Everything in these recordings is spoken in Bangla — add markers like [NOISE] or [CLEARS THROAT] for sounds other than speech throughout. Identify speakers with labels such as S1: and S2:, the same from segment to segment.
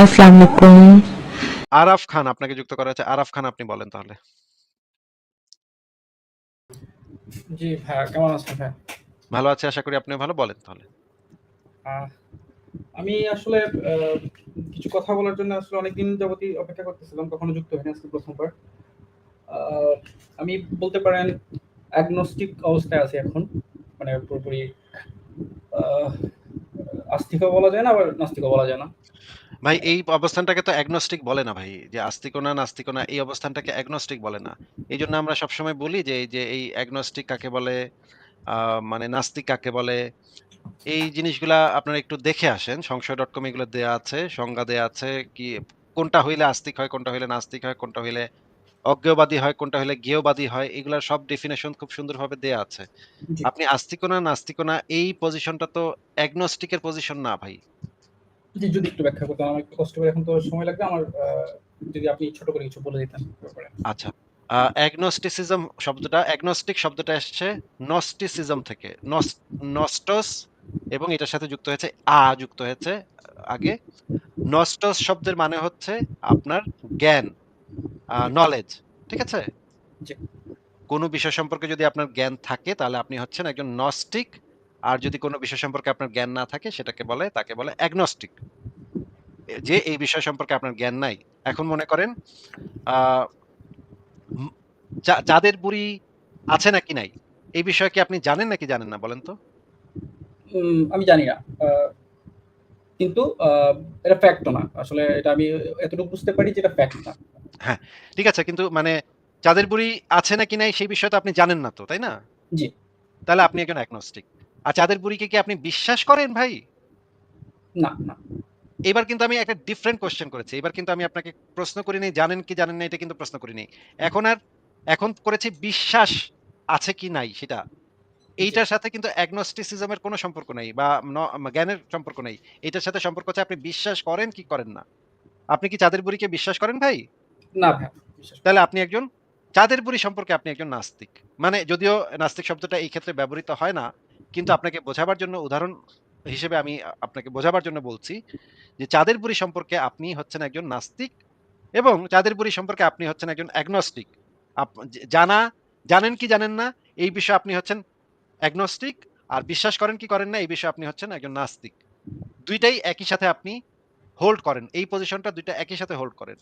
S1: আসসালামু আলাইকুম
S2: আরাফ খান আপনাকে যুক্ত করা হয়েছে। আরাফ খান আপনি বলেন তাহলে।
S3: জি ভাইয়া কেমন আছেন ভাইয়া?
S2: ভালো আছি আশা করি আপনিও ভালো। বলেন তাহলে।
S3: আমি আসলে কিছু কথা বলার জন্য আসলে অনেকদিন যাবতই অপেক্ষা করতেছিলাম। কখনো যুক্ত হইনি আজকে ১ম বার। আমি বলতে পারেন অ্যাগনস্টিক অবস্থায় আছি এখন। মানে পুরোপুরি আস্তিকও বলা যায় না আবার নাস্তিকও বলা যায় না।
S2: ভাই এই অবস্থানটাকে তো অ্যাগনস্টিক বলে না ভাই। যে আস্তিকও না, নাস্তিকও না এই অবস্থানটাকে অ্যাগনস্টিক বলে না। এইজন্য আমরা সবসময় বলি যে এই যে এই অ্যাগনস্টিক কাকে বলে, মানে নাস্তিক কাকে বলে, এই জিনিসগুলা আপনারা একটু দেখে আসেন। সংশয়.com এগুলো দেয়া আছে, সংজ্ঞা দেয়া আছে। কি কোনটা হইলে আস্তিক হয়, কোনটা হইলে নাস্তিক হয়, কোনটা হইলে অজ্ঞেয়বাদী হয়, কোনটা হইলে জ্ঞেয়বাদী হয়। এগুলার সব ডেফিনেশন খুব সুন্দরভাবে দেয়া আছে। আপনি আস্তিকও না, নাস্তিকও না এই পজিশনটা তো অ্যাগনস্টিকের পজিশন না ভাই।
S3: জি, যদি একটু ব্যাখ্যা একটু কষ্ট করে এখন তো সময় লাগবে আমার যদি আপনি ছোট করে কিছু বলে দিতেন
S2: আচ্ছা। অ্যাগনোস্টিসিজম শব্দটা অ্যাগনস্টিক শব্দটা এসছে নস্টিসিজম থেকে। নস্টস এবং এটার সাথে যুক্ত হয়েছে আ যুক্ত হয়েছে আগে। নস্টস শব্দের মানে হচ্ছে আপনার জ্ঞান, নলেজ। ঠিক আছে? কোন বিষয় সম্পর্কে যদি আপনার জ্ঞান থাকে তাহলে আপনি হচ্ছেন একজন নস্টিক। আর যদি কোন বিষয় সম্পর্কে আপনার জ্ঞান না থাকে সেটাকে বলে তাকে বলে অ্যাগনস্টিক। যে এই বিষয় সম্পর্কে আপনার জ্ঞান নাই। এখন মনে করেন চাঁদের বুড়ি আছে নাকি নাই? এই বিষয়ে কি আপনি জানেন নাকি জানেন না বলেন তো?
S3: আমি জানি না। কিন্তু এটা ফ্যাক্ট না। আসলে এটা আমি এতটুকু বুঝতে পারি যে এটা ফ্যাক্ট না।
S2: হ্যাঁ, ঠিক আছে। কিন্তু মানে চাঁদের বুড়ি আছে নাকি নাই সেই বিষয়টা আপনি জানেন না তো, তাই না?
S3: জি।
S2: তাহলে আপনি একজন অ্যাগনস্টিক। আর চাঁদের বুড়িকে কি আপনি বিশ্বাস করেন ভাই?
S3: না, না।
S2: এবার কিন্তু আমি একটা ডিফারেন্ট কোয়েশ্চেন করেছি। এবার কিন্তু আমি আপনাকে প্রশ্ন করি নাই জানেন কি জানেন না এটা কিন্তু প্রশ্ন করি নাই। এখন আর এখন করেছি বিশ্বাস আছে কি নাই সেটা। এইটার সাথে কিন্তু অ্যাগনস্টিসিজম এর কোন সম্পর্ক নাই বা জ্ঞানের সম্পর্ক নাই। এটার সাথে সম্পর্ক হচ্ছে আপনি বিশ্বাস করেন কি করেন না। আপনি কি চাঁদের বুড়িকে বিশ্বাস করেন ভাই?
S3: না করি
S2: তাহলে আপনি একজন চাঁদের বুড়ি সম্পর্কে আপনি একজন নাস্তিক। মানে যদিও নাস্তিক শব্দটা এই ক্ষেত্রে ব্যবহৃত হয় না। কিন্তু আপনাকে বোঝাবার জন্য, উদাহরণ হিসেবে আমি আপনাকে বোঝাবার জন্য বলছি যে চাঁদের বুড়ি সম্পর্কে আপনি হচ্ছেন একজন নাস্তিক এবং চাঁদের বুড়ি সম্পর্কে আপনি হচ্ছেন একজন অ্যাগনস্টিক। জানা, জানেন কি জানেন না, এই বিষয়ে আপনি হচ্ছেন অ্যাগনস্টিক আর বিশ্বাস করেন কি করেন না, এই বিষয়ে আপনি হচ্ছেন একজন নাস্তিক। দুইটাই একই সাথে আপনি হোল্ড করেন। এই পজিশনটা দুইটা একই সাথে হোল্ড করেন।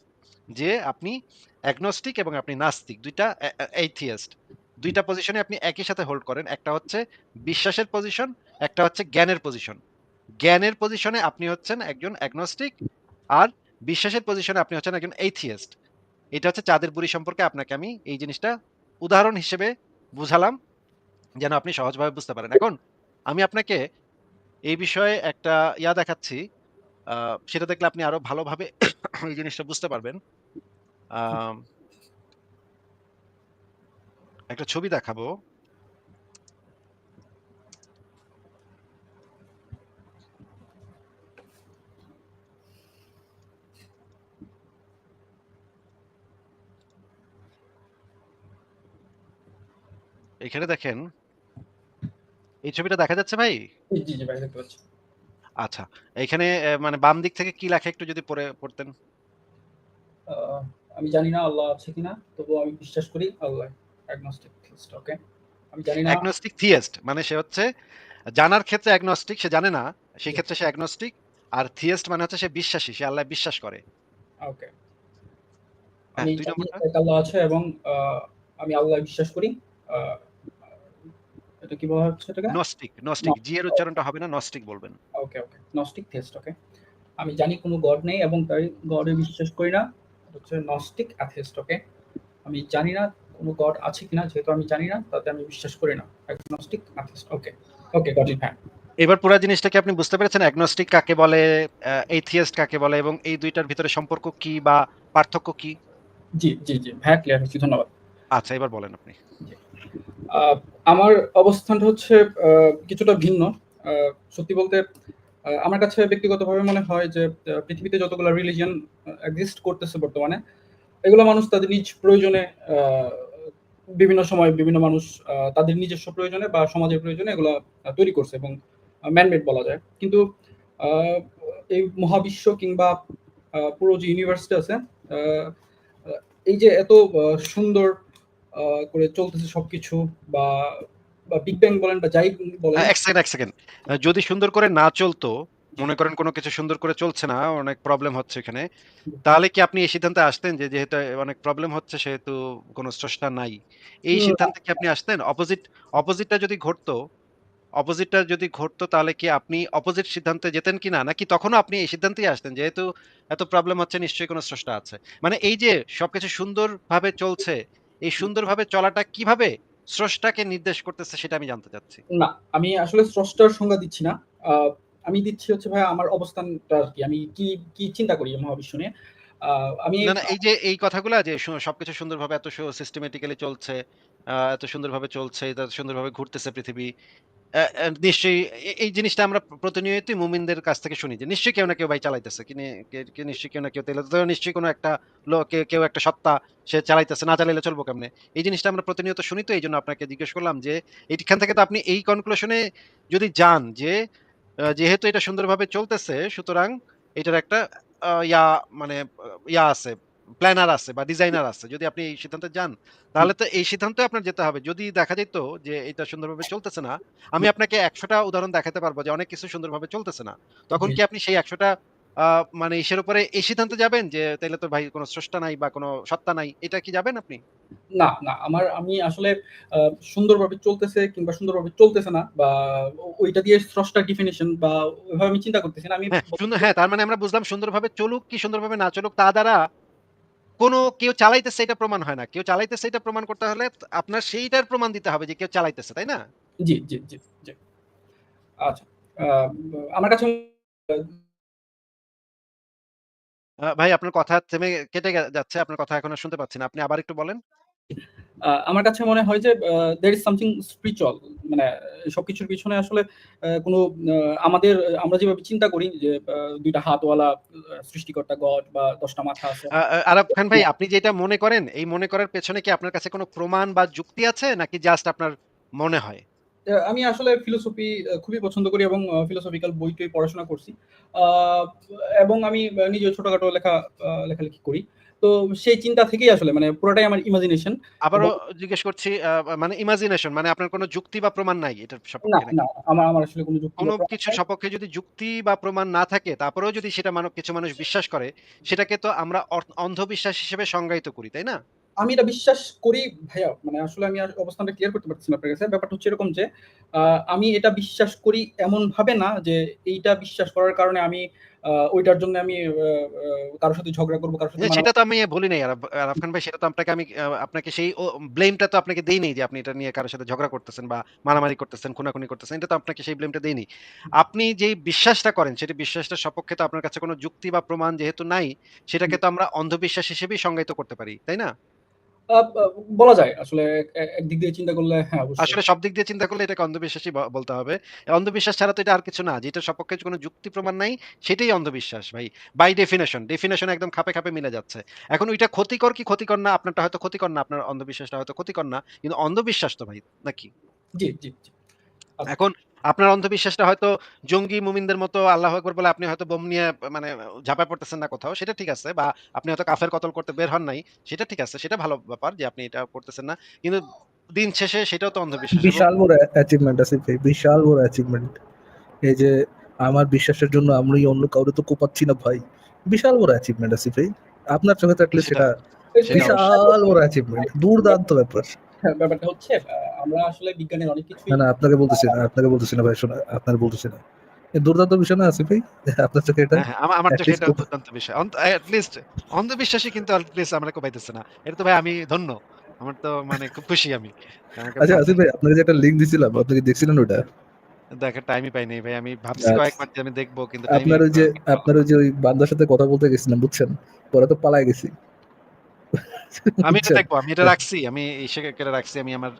S2: যে আপনি অ্যাগনস্টিক এবং আপনি নাস্তিক ২ টা অ্যা অ্যা এইথিয়েস্ট ২ টা পজিশনে আপনি একই সাথে হোল্ড করেন। একটা হচ্ছে বিশ্বাসের পজিশন, একটা হচ্ছে জ্ঞানের পজিশন। জ্ঞানের পজিশনে আপনি হচ্ছেন একজন অ্যাগনস্টিক আর বিশ্বাসের পজিশনে আপনি হচ্ছেন একজন এইথিয়েস্ট। এটা হচ্ছে চাঁদের বুড়ি সম্পর্কে আপনাকে আমি এই জিনিসটা উদাহরণ হিসেবে বুঝালাম। যেন আপনি সহজভাবে বুঝতে পারেন। এখন আমি আপনাকে এই বিষয়ে একটা ইয়া দেখাচ্ছি। সেটা দেখলে আপনি আরও ভালোভাবে [COUGHS] এই জিনিসটা বুঝতে পারবেন। একটা ছবি দেখাবো। এখানে দেখেন এই ছবিটা দেখা যাচ্ছে ভাই?
S3: জি, জি, জি ভাই দেখতে পাচ্ছি।
S2: আচ্ছা। এখানে মানে বাম দিক থেকে কি লেখা একটু যদি পড়ে পড়তেন?
S3: আমি জানি না আল্লাহ আছে কিনা। তবুও আমি বিশ্বাস করি আল্লাহ অ্যাগনস্টিক থিস্ট ওকে। আমি জানি না
S2: অ্যাগনস্টিক থিয়েস্ট মানে সে হচ্ছে জানার ক্ষেত্রে অ্যাগনস্টিক সে জানে না। সেই ক্ষেত্রে সে অ্যাগনস্টিক। আর থিয়েস্ট মানে হচ্ছে সে বিশ্বাসী। সে আল্লাহ বিশ্বাস করে।
S3: ওকে।
S2: হ্যাঁ,
S3: আমি
S2: ২
S3: জানি
S2: নম্বরটা?
S3: এক আল্লাহ আছে এবং আমি আল্লাহয় বিশ্বাস করি। এটা কি বলা হচ্ছে এটাকে?
S2: নস্টিক, নস্টিক। জি এর উচ্চারণটা হবে না, নস্টিক বলবেন।
S3: Okay, okay. Agnostic theist okay. আমি জানি কোন গড নেই এবং তাই গডে বিশ্বাস করি না। হচ্ছে নস্টিক অ্যাথিস্ট ওকে। আমি জানি না কোন গড আছে কিনা যেহেতু আমি জানি না তাতে আমি বিশ্বাস করি না। Agnostic okay. Okay got it হ্যাঁ।
S2: এবার পুরা জিনিসটা কি আপনি বুঝতে পেরেছেন? অ্যাগনস্টিক কাকে বলে, অ্যা এথিয়েস্ট কাকে বলে এবং এই দুইটার ভিতরে সম্পর্ক কি বা পার্থক্য কি?
S3: জি, জি, জি। ভাইয়া ক্লিয়ার হয়েছি। ধন্যবাদ।
S2: আচ্ছা এবার বলেন আপনি।
S3: আমার অবস্থানটা হচ্ছে কিছুটা ভিন্ন। সত্যি বলতে আমার কাছে ব্যক্তিগতভাবে মনে হয় যে পৃথিবীতে যতগুলা রিলিজিয়ন এক্সিস্ট করতেছে বর্তমানে, এগুলো মানুষ তাদের নিজ প্রয়োজনে বিভিন্ন সময় বিভিন্ন মানুষ তাদের নিজস্ব প্রয়োজনে বা সমাজের প্রয়োজনে এগুলা তৈরি করছে এবং আ ম্যান মেড বলা যায়। কিন্তু এই মহাবিশ্ব কিংবা পুরো যে ইউনিভার্সিটি আছে এই যে এত সুন্দর করে চলতেছে সবকিছু বা বিগ ব্যাং বলেন বা যাই বলেন
S2: এক সেকেন্ড, এক সেকেন্ড। যদি সুন্দর করে না চলতো, মনে করেন কোন কিছু সুন্দর করে চলছে না, অনেক প্রবলেম হচ্ছে এখানে। তাহলে কি আপনি এই সিদ্ধান্তে আসতেন যে যেহেতু অনেক প্রবলেম হচ্ছে সেহেতু কোন স্রষ্টা নাই। এই সিদ্ধান্তে কি আপনি আসতেন? অপোজিট অপোজিটটা যদি ঘটতো অপোজিটটা যদি ঘটতো তাহলে কি আপনি অপোজিট সিদ্ধান্তে যেতেন কিনা? নাকি তখনও আপনি এই সিদ্ধান্তেই আসতেন যেহেতু এত প্রবলেম হচ্ছে নিশ্চয়ই কোন স্রষ্টা আছে। মানে এই যে সবকিছু সুন্দরভাবে চলছে, এই সুন্দরভাবে চলাটা কীভাবে স্রষ্টাকে নির্দেশ করতেছে সেটা আমি জানতে চাচ্ছি।
S3: না আমি আসলে স্রষ্টার সংজ্ঞা দিচ্ছি না আমি দিচ্ছি হচ্ছে ভাই আমার অবস্থানটা কি আমি কি কি চিন্তা করি মহাবিশ্ব নিয়ে আমি
S2: না, না এই যে এই কথাগুলা যে সবকিছু সুন্দরভাবে এত সু সিস্টেমেটিক্যালি চলছে, এত সুন্দরভাবে চলছে, এত সুন্দরভাবে ঘুরতেছে পৃথিবী। নিশ্চয়ই এই জিনিসটা আমরা প্র প্রতিনিয়তই মুমিনদের কাছ থেকে শুনি যে নিশ্চয়ই কেউ না কেউ ভাই চালাইতেছে। কি নিশ্চয়ই কেউ না কেউ তাইলে তো নিশ্চয়ই কোন একটা কেউ একটা সত্তা সে চালাইতেছে। না চালাইলে চলবো কেমনে? এই জিনিসটা আমরা প্রতিনিয়ত শুনি তো এই জন্য আপনাকে জিজ্ঞেস করলাম যে এইখান থেকে তো আপনি এই কনক্লুশন যদি যান যে যেহেতু এটা সুন্দরভাবে চলতেছে সুতরাং এটার একটা ইয়া মানে ইয়া আছে, প্ল্যানার আছে বা ডিজাইনার আছে। যদি আপনি এই সিদ্ধান্তে যান, তাহলে তো এই সিদ্ধান্তে আপনার যেতে হবে। যদি দেখা যেত যে এটা সুন্দরভাবে চলতেছে না, আমি আপনাকে একশোটা উদাহরণ দেখাতে পারব যে অনেক কিছু সুন্দরভাবে চলতেছে না। তখন কি আপনি সেই ১০০ টা আ মানে ইসের উপরে এই সিদ্ধান্তে যাবেন যে তাইলে তো ভাই কোন স্রষ্টা নাই বা কোন সত্তা নাই। এটা কি যাবেন আপনি?
S3: না, না আমার আমি আসলে সুন্দরভাবে চলতেছে কিংবা সুন্দরভাবে চলতেছে না বা ওইটা দিয়ে স্রষ্টার ডেফিনিশন বা ওইভাবে আমি চিন্তা করতেছি না। আমি
S2: হ্যাঁ, সুন্দর হ্যাঁ, তার মানে আমরা বুঝলাম সুন্দরভাবে চলুক কি সুন্দরভাবে না চলুক তা দ্বারা কোন কেউ চালাইতেছে এটা প্রমাণ হয় না। কেউ চালাইতেছে এটা প্রমাণ করতে হলে আপনার সেইটার প্রমাণ দিতে হবে যে কেউ চালাইতেছে, তাই না?
S3: জি, জি, জি, জি। আচ্ছা। আমার কাছে
S2: ভাই আপনার কথা থেমে কেটে যাচ্ছে। আপনার কথা এখন শুনতে পাচ্ছি না। আপনি আবার একটু বলেন।
S3: আমার কাছে মনে হয় যে there is something spiritual মানে সবকিছুর পিছনে আসলে কোনো আমাদের আমরা যেভাবে চিন্তা করি যে ২ হাতওয়ালা সৃষ্টিকর্তা গড বা দশটা মাথা আছে।
S2: আ আ খান ভাই আপনি যেটা মনে করেন, এই মনে করার পেছনে কি আপনার কাছে কোনো প্রমাণ বা যুক্তি আছে নাকি জাস্ট আপনার মনে হয়?
S3: আমি আসলে ফিলোসফি খুবই পছন্দ করি এবং ফিলোসফিক্যাল বই-টই পড়াশোনা করছি। এবং আমি আ নিজেও ছোটখাটো লেখা লেখালেখি করি। তো সেই চিন্তা থেকেই আসলে মানে পুরোটাই আমার ইমাজিনেশন
S2: আবারও জিজ্ঞেস করছি মানে ইমাজিনেশন মানে আপনার কোন যুক্তি বা প্রমাণ নাই এটার
S3: না,
S2: সপক্ষে
S3: না আমার আমার আসলে কোনো যুক্তি
S2: কোন
S3: নাই।
S2: সপক্ষে যদি যুক্তি বা প্রমাণ না থাকে তারপরেও যদি সেটা মানব কিছু মানুষ বিশ্বাস করে, সেটাকে তো আমরা অন্ধবিশ্বাস হিসেবে সংজ্ঞায়িত করি, তাই না?
S3: আমি এটা বিশ্বাস করি ভাইয়া মানে আসলে আমি অবস্থানটা ক্লিয়ার করতে পারছি না আপনার কাছে। ব্যাপারটা হচ্ছে এরকম যে আমি এটা বিশ্বাস করি এমন ভাবে না যে, এইটা বিশ্বাস করার কারণে আমি ওইটার জন্য আমি আ আ কারও সাথে ঝগড়া করব, কারও সাথে
S2: সেটা তো আমি বলি নাই আরাফ আরাফ খান ভাই সেটা তো আপনাকে আমি আপনাকে সেই ব্লেমটা তো আপনাকে দেই নাই যে আপনি এটা নিয়ে কারও সাথে ঝগড়া করতেছেন বা মারামারি করতেছেন, খুনাখুনি করতেছেন। এটা তো আপনাকে সেই ব্লেমটা নাই। আপনি যেই বিশ্বাসটা করেন সেটি বিশ্বাসটার সপক্ষে তো আপনার কাছে কোন যুক্তি বা প্রমাণ যেহেতু নাই, সেটাকে তো আমরা অন্ধবিশ্বাস হিসেবেই সংজ্ঞায়িত করতে পারি, তাই না?
S3: বলা যায় আসলে একদিক দিয়ে চিন্তা করলে হ্যাঁ,
S2: আসলে সব দিক দিয়ে চিন্তা করলে এটাকে অন্ধবিশ্বাসই বলতে হবে। অন্ধবিশ্বাস ছাড়া তো এটা আর কিছু না। যেটার সপক্ষে কোন যুক্তি প্রমাণ নাই, সেটাই অন্ধবিশ্বাস ভাই। বাই ডেফিনিশন, ডেফিনিশন একদম খাপে, খাপে মিলে যাচ্ছে। এখন ওইটা ক্ষতিকর কি ক্ষতিকর না, আপনারটা হয়তো ক্ষতিকর না, আপনার অন্ধবিশ্বাসটা হয়তো ক্ষতিকর না। কিন্তু অন্ধবিশ্বাস তো ভাই, নাকি?
S3: জি, জি।
S2: এখন আপনার অন্ধবিশ্বাসটা হয়তো জঙ্গি মুমিনদের মতো আল্লাহু আকবার বলে আপনি হয়তো বোম নিয়ে মানে ঝাঁপায় পড়তেছেন না কোথাও, সেটা ঠিক আছে। বা আপনি হয়তো কাফের কতল করতে বের হন নাই, সেটা ঠিক আছে। সেটা ভালো ব্যাপার যে আপনি এটা করতেছেন না। কিন্তু দিন শেষে সেটাও তো অন্ধবিশ্বাস
S1: বিশাল বড় অ্যাচিভমেন্ট আসিফ ভাই, বিশাল বড় অ্যাচিভমেন্ট। এই যে আমার বিশ্বাসের জন্য আমি অন্য কাউরে তো কোপাচ্ছি না ভাই। বিশাল বড় অ্যাচিভমেন্ট আসিফ ভাই। আপনার চোখে থাকলে
S2: সেটা
S1: বিশাল বড় অ্যাচিভমেন্ট। দুর্দান্ত ব্যাপার।
S3: হ্যাঁ, ব্যাপারটা হচ্ছে আমরা আসলে বিজ্ঞানের অনেক কিছুই
S1: না, না আপনাকে বলতেছি না, আপনাকে বলতেছি না ভাই শোনা, আপনার বলতেছি না। দুর্দান্ত বিষয় না আসিফ ভাই? আপনার চোখে এটা?
S2: হ্যাঁ, হ্যাঁ, আমার চোখে এটা দুর্দান্ত বিষয়। অন্ত এট লিস্ট অন্ধবিশ্বাসী কিন্তু at least আমরা কোপাইতেছে না। এটা তো ভাই আমি ধন্য। আমার তো মানে খুব খুশি আমি।
S1: আচ্ছা আসিফ ভাই আপনাকে যে একটা লিঙ্ক দিছিলাম, আপনি কি দেখছিলেন ওটা?
S2: দেখার টাইমই পাই নাই ভাই। আমি ভাবছি
S1: আচ্ছা।
S2: কয়েকবার যে আমি দেখব কিন্তু
S1: আপনার ওই যে আপনার ওই যে ওই বান্দার সাথে কথা বলতে গেছিলাম বুঝছেন? পরে তো পালায় গেছি। [LAUGHS]
S2: আমি এটা
S1: বুঝছেন?
S2: দেখব। আমি এটা রাখছি। আমি করে রাখছি। আমি আমার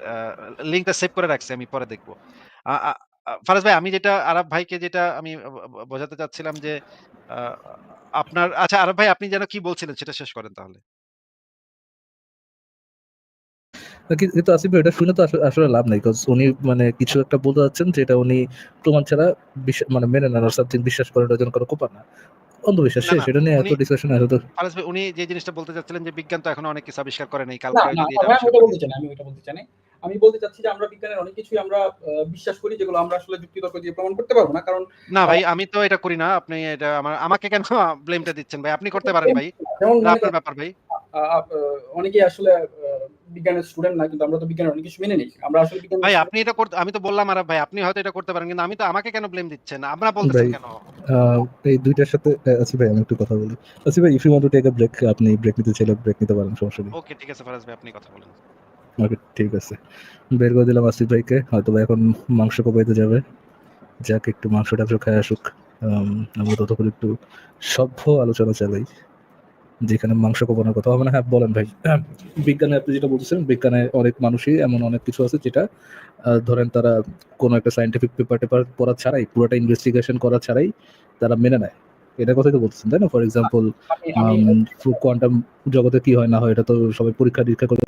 S2: লিঙ্কটা সেভ করে রাখছি। আমি পরে দেখব। ফারাজ ভাই আমি যেটা আরাফ ভাইকে যেটা আমি বোঝাতে চাচ্ছিলাম যে আপনার আচ্ছা আরাফ ভাই আপনি যেন কি বলছিলেন সেটা শেষ করেন তাহলে।
S1: কিন্তু আসিফ এটা শুনে তো আসলে লাভ নাই। কজ উনি মানে কিছু একটা বলতে চাচ্ছেন যেটা উনি প্রমাণ ছাড়া মানে মেনে নেন or বিশ্বাস করেন কারও কোপা না। অন্ধবিশ্বাস
S2: না,
S1: শেষ এটা নিয়ে এত
S2: উনি-
S1: ডিসকাশন আছে তো
S2: ফারাজ ভাই উনি যে জিনিসটা বলতে চাচ্ছিলেন যে বিজ্ঞান তো এখনও অনেক কিছু আবিষ্কার করে নাই। কাল
S3: না
S2: করে
S3: না
S2: যদি এটা
S3: আমি ওটা বলতে চাই আমি ওটা বলতে চাই আমি বলতে চাচ্ছি যে আমরা বিজ্ঞানের অনেক কিছুই আমরা বিশ্বাস করি যেগুলো আমরা আসলে যুক্তিতর্ক দিয়ে প্রমাণ করতে পারব না কারণ
S2: না ভাই আমি তো এটা করি না। আপনি এটা আমার আমাকে কেন ব্লেমটা দিচ্ছেন ভাই? আপনি করতে পারেন ভাই।
S3: মনে
S2: আপনার ব্যাপার ভাই।
S3: অনেকেই আসলে বিজ্ঞানের স্টুডেন্ট না কিন্তু আমরা তো বিজ্ঞানের অনেক কিছু মেনে নিই আমরা আসলে বিজ্ঞান
S2: ভাই আপনি এটা করতে আমি তো বললাম আর ভাই আপনি হয়তো এটা করতে পারেন কিন্তু আমি তো আমাকে কেন ব্লেম দিচ্ছেন? আপনারা বলতেছেন কেন?
S1: এই দুইটার সাথে আহ, আসিফ ভাই আমি একটু কথা বলি আসিফ ভাই if you want to take a break আপনি ব্রেক নিতে চাইলে ব্রেক নিতে পারেন সমস্যা নেই
S2: ওকে ঠিক আছে ফারাজ ভাই আপনি কথা বলেন।
S1: ওকে ঠিক আছে। বের করে দিলাম আসিফ ভাইকে হয়তো এখন মাংস কোপাইতে যাবে। যাক একটু মাংস টাংস খায় আসুক। আমরা ততক্ষণ একটু সভ্য আলোচনা চালাই যেখানে মাংস কোপানোর কথা। হবে না হ্যাঁ বলেন ভাই। বিজ্ঞানে আপনি যেটা বলছেন বিজ্ঞানে অনেক মানুষই এমন অনেক কিছু আছে যেটা ধরেন তারা কোনো একটা সাইন্টিফিক পেপার টেপার পড়া ছাড়াই পুরোটা ইনভেস্টিগেশন করা ছাড়াই তারা মেনে নেয়। এটা কথাই তো বলছেন তাই না? ফর এক্সাম্পল কোয়ান্টাম জগতে কি হয় না হয় এটা তো সবাই পরীক্ষা নিরীক্ষা করে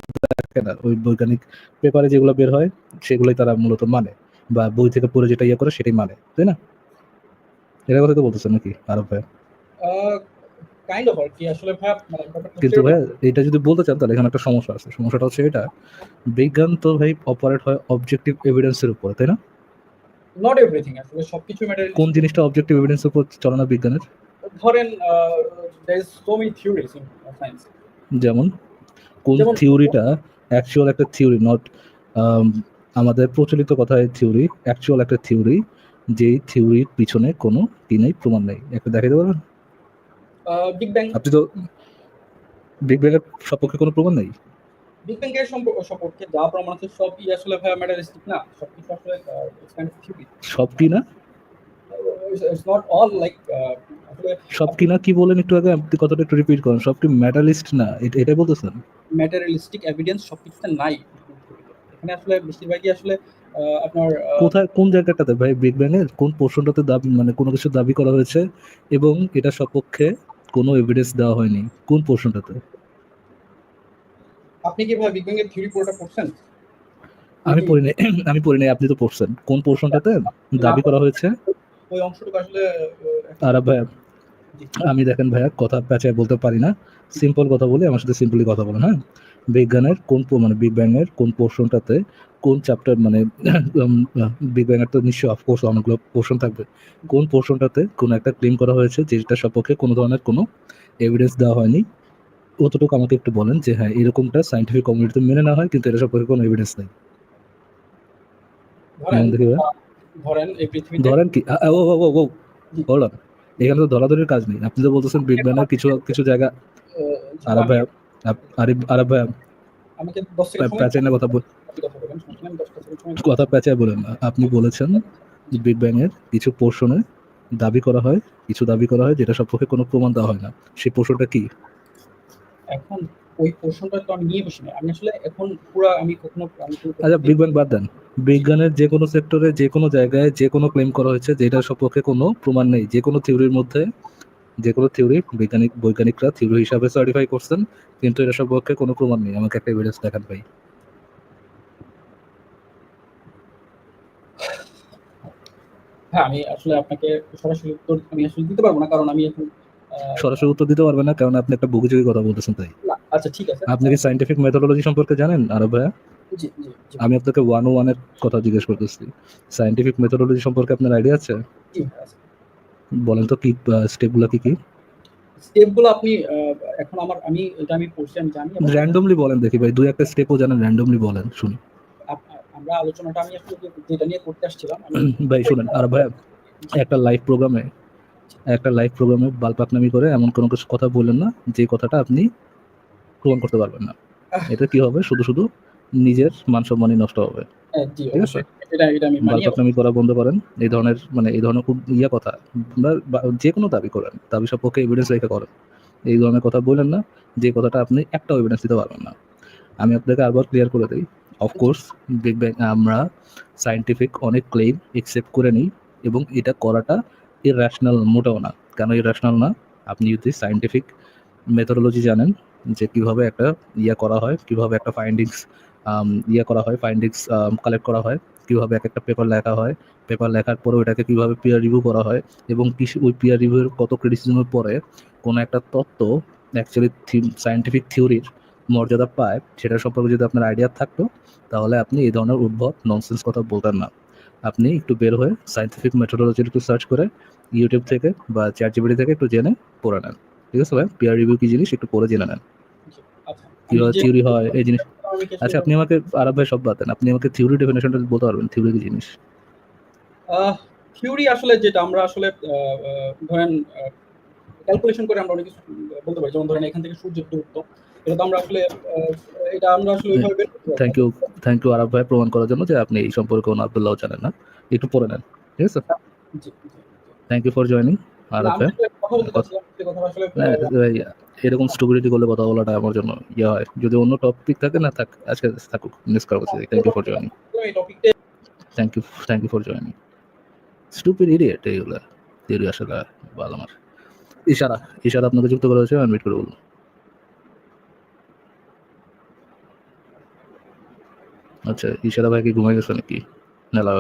S1: দেখে না ওই বৈজ্ঞানিক পেপারে যেগুলো বের হয় সেগুলোই তারা মূলত মানে বা বই থেকে পড়ে যেটা ইয়ে করে সেটাই মানে তাই না? এটা কথা তো বলতেছেন নাকি আরব ভাই?
S3: কাইন্ড অফ আর কি আসলে ভাই মানে
S1: কিন্তু ভাই এটা যদি বলতে চান তাহলে এখানে একটা সমস্যা আছে। সমস্যাটা হচ্ছে এটা বিজ্ঞান তো ভাই অপারেট হয় অবজেক্টিভ এভিডেন্সের উপরে তাই না?
S3: নট এভরিথিং আসলে সবকিছু ম্যাটার
S1: কোন জিনিসটা অবজেক্টিভ এভিডেন্সের উপর চলে না বিজ্ঞানের?
S3: ধরেন there is so many theories in science
S1: যেমন কোন থিওরিটা অ্যাকচুয়াল একটা থিওরি নট আমাদের প্রচলিত কথায় থিওরি অ্যাকচুয়াল একটা থিওরি যেই থিওরির পিছনে কোনো কি নেই প্রমাণ নেই। একটা দেখাতে পারবেন?
S3: বিগ ব্যাং
S1: আপনি তো বিগ ব্যাং এর সপক্ষে কোনো প্রমাণ নেই?
S3: বিগ ব্যাং এর সম্পর্কে যা প্রমাণ আছে সবই আসলে ভাই ম্যাটারিস্টিক না? সবকিছু আসলে
S1: সব কি না?
S3: ইটস নট অল লাইক
S1: সব কি না কি বলেন একটু আগে আপনি কথাটা একটু রিপিট করেন। সব কি মেটালিস্ট না? এটা- এটাই বলতেছেন?
S3: ম্যাটারিয়ালিস্টিক এভিডেন্স সবকিছুতে নাই। এখানে আসলে বেশিরভাগই আসলে আপনার
S1: কোথায় কোন জায়গাটাতে ভাই বিগ ব্যাং এর কোন পোর্শনটাতে দাবি মানে কোনো কিছু দাবি করা হয়েছে? এবং এটা সপক্ষে কোনো এভিডেন্স দেওয়া হয়নি। কোন পোর্শনটাতে
S3: আপনি কি ভাই বিগ ব্যাং এর থিওরি পুরোটা পড়ছেন?
S1: আমি
S3: জি।
S1: পড়ি নাই আমি পড়ি নাই আপনি তো পড়ছেন। কোন পোর্শনটাতে দাবি করা হয়েছে?
S3: ওই অংশটুকু আসলে
S1: আমি দেখেন ভাইয়া কথা পেঁচায় বলতে পারি না। সিম্পল কথা বলি আমার সাথে সিম্পলি কথা বলেন হ্যাঁ? বিজ্ঞানের কোন মানে বিগ ব্যাং এর কোন পোর্শনটাতে কোন চ্যাপ্টার মানে বিগ ব্যাং এর তো নিশ্চয়ই অফকোর্স অনেকগুলো পোর্শন থাকবে। কোন পোর্শনটাতে কোনো একটা ক্লেম করা হয়েছে যেটা সপক্ষে কোনো ধরনের কোনো এভিডেন্স দেওয়া হয়নি? অতটুকু আমাকে একটু বলেন যে হ্যাঁ এরকমটা সাইন্টিফিক কমিউনিটিতে মেনে নেওয়া হয় কিন্তু এটা সম্পর্কে কোনো এভিডেন্স নেই।
S3: ধরেন এই পৃথিবীতে
S1: ধরেন কি? ও ও ও ও on। এখানে তো ধরাধরির কাজ নেই। আপনি তো বলতেছেন বিগ ব্যানের কিছু কিছু জায়গা আরব ভাই আরিফ আরব ভাই
S3: আমাকে 10 সেকেন্ড
S1: না কথা বল-
S3: কথা বলেন সমস্যা নেই, আমি 10 সেকেন্ড সময়
S1: কথা প্যাচায় বলেন। আপনি বলেছেন বিগ ব্যাং এর কিছু পোর্শনে দাবি করা হয় কিছু দাবি করা হয় যেটা সপক্ষে কোনো প্রমাণ দেওয়া হয় না। সেই পোর্শনটা কি?
S3: এখন ওই পোর্শনটা তো আমি নিয়ে বসি না আমি আসলে এখন পুরো আমি কখনো
S1: আচ্ছা বিগ ব্যাং বাদ দেন। বিজ্ঞানের যে কোনো সেক্টরে যে কোনো জায়গায় যে কোনো ক্লেম করা হয়েছে যেটা কোনো প্রমাণ নেই। যে কোনো থিওরির মধ্যে যে কোনো থিওরি বৈজ্ঞানিক বৈজ্ঞানিকরা থিওরি হিসাবে সার্টিফাই করছেন কিন্তু এটা কোনো প্রমাণ নেই। আমাকে একটা এভিডেন্স দেখান ভাই।
S3: হ্যাঁ আমি আসলে আপনাকে সরাসরি উত্তর আমি আসলে দিতে পারব না কারণ আমি এখন
S1: সরাসরি উত্তর দিতে পারবেন না কারণ আপনি একটা বুঝিযোগী কথা বলতেছেন তাই।
S3: না, আচ্ছা ঠিক আছে।
S1: আপনি কি সাইন্টিফিক মেথোডোলজি সম্পর্কে জানেন আরব ভাইয়া?
S3: জি জি
S1: আমি আপনাকে ওয়ান ওয়ানের কথা জিজ্ঞেস করতেছি। সাইন্টিফিক মেথোডোলজি সম্পর্কে আপনার আইডিয়া আছে?
S3: জি।
S1: বলেন তো কি স্টেপগুলো কি কি?
S3: স্টেপগুলো আপনি এখন আমার আমি এটা আমি পড়ছি আমি জানি।
S1: র্যান্ডমলি বলেন দেখি ভাই দুই একটা স্টেপও জানেন র্যান্ডমলি বলেন শুনি।
S3: আমরা আলোচনাটা আমি যে- যেটা নিয়ে করতে আসছিলাম [CLEARS THROAT]
S1: ভাই শুনেন আর ভাই একটা লাইভ প্রোগ্রামে একটা লাইভ প্রোগ্রামে বালপাকনামি করে এমন কোনো কিছু কথা বললেন না যে কথাটা আপনি প্রমাণ করতে পারবেন না। এটা কি হবে? শুধু শুধু নিজের মান সম্মানই নষ্ট হবে।
S3: হ্যাঁ,
S1: ঠিক আছে। বালপাকনামি করা বন্ধ করেন। এই ধরনের মানে এই ধরনের খুব ইয়া কথা যে কোনো দাবি করেন। দাবি সপক্ষে এভিডেন্স রেখে করেন। এই ধরনের কথা বলেন না। যে কথাটা আপনি একটা এভিডেন্স দিতে পারবেন না। আমি আপনাকে আবার ক্লিয়ার করে দিই। অফকোর্স বিগ ব্যাং আমরা সাইন্টিফিক অনেক ক্লেম একসেপ্ট করে নিই এবং এটা করাটা ইরাশনাল মোটেও না। কেন ইরাশনাল না? আপনি যদি সাইন্টিফিক মেথোডোলজি জানেন যে কীভাবে একটা ইয়া করা হয়, কীভাবে একটা ফাইন্ডিংস ইয়ে করা হয় ফাইন্ডিংস কালেক্ট করা হয়, কীভাবে এক একটা পেপার লেখা হয় পেপার লেখার পরে ওটাকে কীভাবে পিয়ার রিভিউ করা হয় এবং কি ওই পিয়ার রিভিউর কত ক্রিটিসিজমের পরে কোনো একটা তত্ত্ব অ্যাকচুয়ালি সায়েন্টিফিক থিওরির মর্যাদা পায় সেটা সম্পর্কে যদি আপনার আইডিয়া থাকতো, তাহলে আপনি এই ধরনের উদ্ভব ননসেন্স কথা বলতেন না। আপনি একটু বের হয়ে সায়েন্টিফিক মেথোডোলজির একটু সার্চ করে ইউটিউব থেকে বা চ্যাট জিবিটি থেকে একটু জেনে পড়ে নেন। ঠিক আছে ভাই? পিয়ার রিভিউ কি জিনিস একটু পড়ে জেনে নেন।
S3: আচ্ছা।
S1: কীভাবে থিওরি হয় এই জিনিস আচ্ছা আপনি আমাকে আরব ভাই সব বাতেন আপনি আমাকে থিওরি ডেফিনেশনটা বলতে পারবেন থিওরি কি জিনিস?
S3: থিওরি আসলে যেটা আমরা আসলে ধরেন ক্যালকুলেশন করে আমরা অনেক কিছু বলতে পারি। যেমন ধরেন এখান থেকে সূর্যের দূরত্ব এটা তো আমরা আসলে এটা আমরা আসলে ওইভাবে পারি।
S1: Thank you thank you Arab ভাই প্রমাণ করার জন্য যে আপনি এই সম্পর্কে কোনো আব্দুল্লাহ জানেন না। একটু পড়ে নেন ঠিক আছে। থ্যাংক ইউ ফর জয়নিং
S3: আমি
S1: এই এরকম স্টুপিডিটি করলে কথা বলাটা আমার জন্য ইয়ে হয়। যদি অন্য টপিক থাকে না থাক আজকে থাকুক মিস করা উচিত thank you for joining thank you thank you for joining stupid idiot এইগুলো। থিওরি আসলে ভালো আমার। ইশারা ইশারা আপনাকে যুক্ত করা হয়েছে আনমিট করে বলুন আচ্ছা ইশারা ভাই কি ঘুমাই গেছে নাকি? নেলা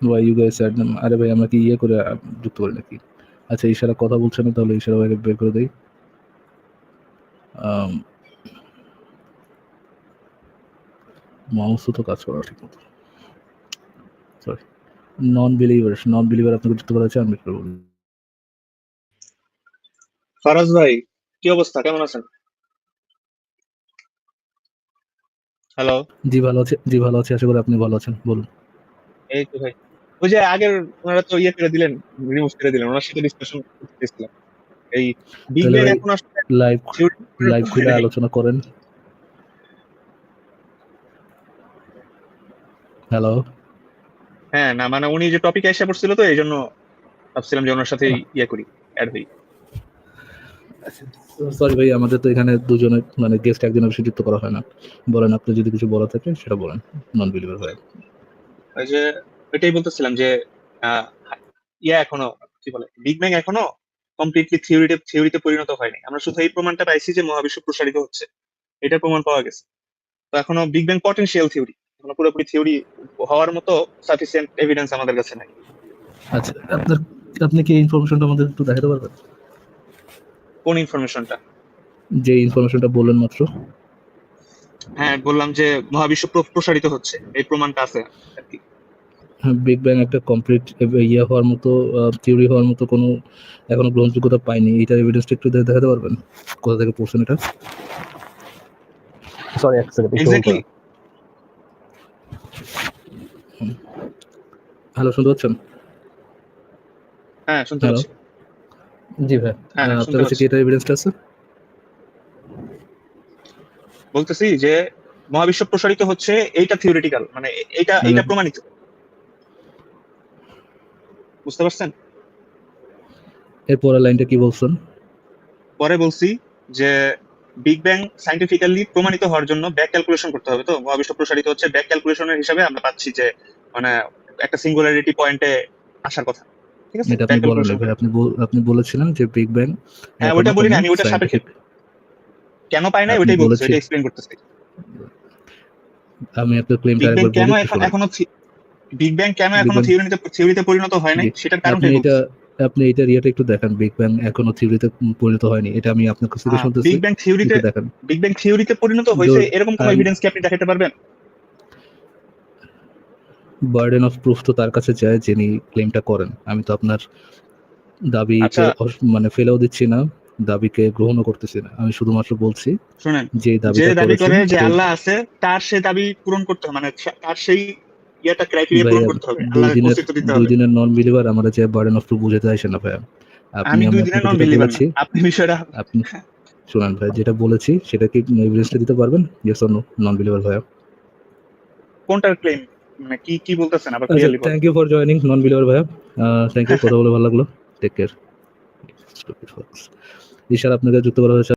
S1: ভাই ইউ গাইস স্যাড আরে ভাই আমরা কি ইয়ে করে যুক্ত করি নাকি? আচ্ছা ইশারা কথা বলছে না তাহলে ইশারা ভাইকে বের করে দেই। মাউসও তো কাজ করা ঠিক মতো। Sorry non believer non believer আপনাকে যুক্ত করা হয়েছে আনমিট করে বলুন।
S4: ফারাজ ভাই কি অবস্থা? কেমন আছেন? হ্যালো
S1: জি ভালো আছে জি ভালো আছে আশা করি আপনি ভালো আছেন বলুন।
S4: এই তো ভাই। ওই যে আগের ওনারা তো ইয়ে করে দিলেন রিমুভ করে দিলেন ওনার সাথে ডিসকাশন করতেছিলাম এই বিগ ব্যাং এখন আসলে
S1: লাইভ লাইভ খুলে আলোচনা করেন। হ্যালো
S4: হ্যাঁ না মানে উনি যে টপিক এসে পড়ছিল তো এই জন্য ভাবছিলাম যে ওনার সাথে ইয়ে করি অ্যাড হই।
S1: সরি ভাই আমাদের তো এখানে দুজনের মানে গেস্ট একজনের বেশি যুক্ত করা হয় না। বলেন আপনি যদি কিছু বলা থাকে সেটা বলেন। নন বিলিভার ভাই
S4: ওই যে এটাই বলতেছিলাম যে ইয়া এখনও কি বলে বিগ ব্যাং এখনও কমপ্লিটলি থিওরিতে থিওরিতে পরিণত হয়নি। আমরা শুধু এই প্রমাণটা পাইছি যে মহাবিশ্ব প্রসারিত হচ্ছে। এটা প্রমাণ পাওয়া গেছে। তো এখনও বিগ ব্যাং পটেনশিয়াল থিওরি এখনও পুরোপুরি থিওরি হওয়ার মতো সাফিসিয়েন্ট এভিডেন্স আমাদের কাছে নাই।
S1: আচ্ছা আপনার আপনি কি ইনফরমেশনটা আমাদের একটু দেখাতে পারবেন?
S4: কোন ইনফরমেশনটা
S1: যে ইনফরমেশনটা বললেন মাত্র।
S4: হ্যাঁ বললাম যে মহাবিশ্ব প্র- প্রসারিত হচ্ছে এই প্রমাণটা আছে আর কি।
S1: বিগ ব্যাং একটা কমপ্লিট ইয়ে হওয়ার মতো থিওরি হওয়ার মতো কোনো এখনও গ্রহণযোগ্যতা পাইনি। এটার এভিডেন্সটা একটু দেখাতে পারবেন? কোথা থেকে পড়ছেন এটা? সরি এক সেকেন্ড হ্যালো শুনতে পাচ্ছেন?
S4: হ্যাঁ শুনতে পাচ্ছি।
S1: জি ভাই।
S4: হ্যাঁ,
S1: আপনার কাছে কি এটা এভিডেন্সটা আছে?
S4: বলতেছি যে মহাবিশ্ব প্রসারিত হচ্ছে এইটা থিওরিটিক্যাল মানে এইটা এইটা প্রমাণিত। বুঝতে পারছেন?
S1: এর পরের লাইনটা কি বলছেন?
S4: পরে বলছি যে বিগ ব্যাং সাইন্টিফিক্যালি প্রমাণিত হওয়ার জন্য ব্যাক ক্যালকুলেশন করতে হবে তো? মহাবিশ্ব প্রসারিত হচ্ছে ব্যাক ক্যালকুলেশনের হিসাবে আমরা পাচ্ছি যে মানে একটা সিঙ্গুলারিটি পয়েন্টে আসার কথা। ঠিক আছে?
S1: এটা আপনি বলেন আপনি আপনি বলেছিলেন যে বিগ ব্যাং
S4: হ্যাঁ, ওটা বলি না, আমি ওটা সাপেক্ষে কেন পাই ওইটাই বলছি। ওইটা এক্সপ্লেন করতেছি।
S1: আমি আপনার ক্লেমটা আরেকবার বলি
S4: এখনও বিগ ব্যাং কেন
S1: এখনও
S4: থিওরিতে থিওরিতে পরিণত হয় নাই সেটার
S1: আপনি
S4: কারণটাই
S1: এটা আপনি এটা রিয়াটা একটু দেখান। বিগ ব্যাং এখনও থিওরিতে পরিণত হয়নি এটা আমি আপনার কাছ থেকে শুনতেছি
S4: বিগ ব্যাং থিওরিতে
S1: দেখান।
S4: বিগ ব্যাং থিওরিতে পরিণত হয়েছে এরকম কোনো এভিডেন্স কি আপনি দেখাতে পারবেন?
S1: বার্ডেন অফ প্রুফ তো তার কাছে যায় যিনি ক্লেমটা করেন। আমি তো আপনার দাবিকে
S4: আচ্ছা।
S1: মানে ফেলেও দিচ্ছি না দাবিকে গ্রহণও করতেছি না। আমি শুধুমাত্র বলছি
S4: শুনেন
S1: যে
S4: দাবি করে যে আল্লাহ আছে তার সে দাবি পূরণ করতে মানে তার সেই ইয়েটা ক্রাইটেরিয়া পূরণ করতে হবে।
S1: দুই
S4: আল্লাহর
S1: দিনের
S4: অস্তিত্ব দিতে
S1: দুই দিনের নন বিলিভার আমরা যে বার্ডেন অফ প্রুফ বুঝাতে আসে না আপনি
S4: আমি দুই দিনের নন বিলিভার আপনি বিষয়টা
S1: আপনি শুনান ভাই যেটা বলেছি সেটা কি এভিডেন্সটা দিতে পারবেন? Yes or no non believer ভাইয়া।
S4: কোনটার ক্লেম মানে কি কি বলতেছেন? আবার clearly
S1: thank you for joining non believer ভাইয়া। থ্যাংক ইউ কথা বলে ভালো লাগল। টেক কেয়ার ইশারা আপনাকে যুক্ত করা হয়েছে।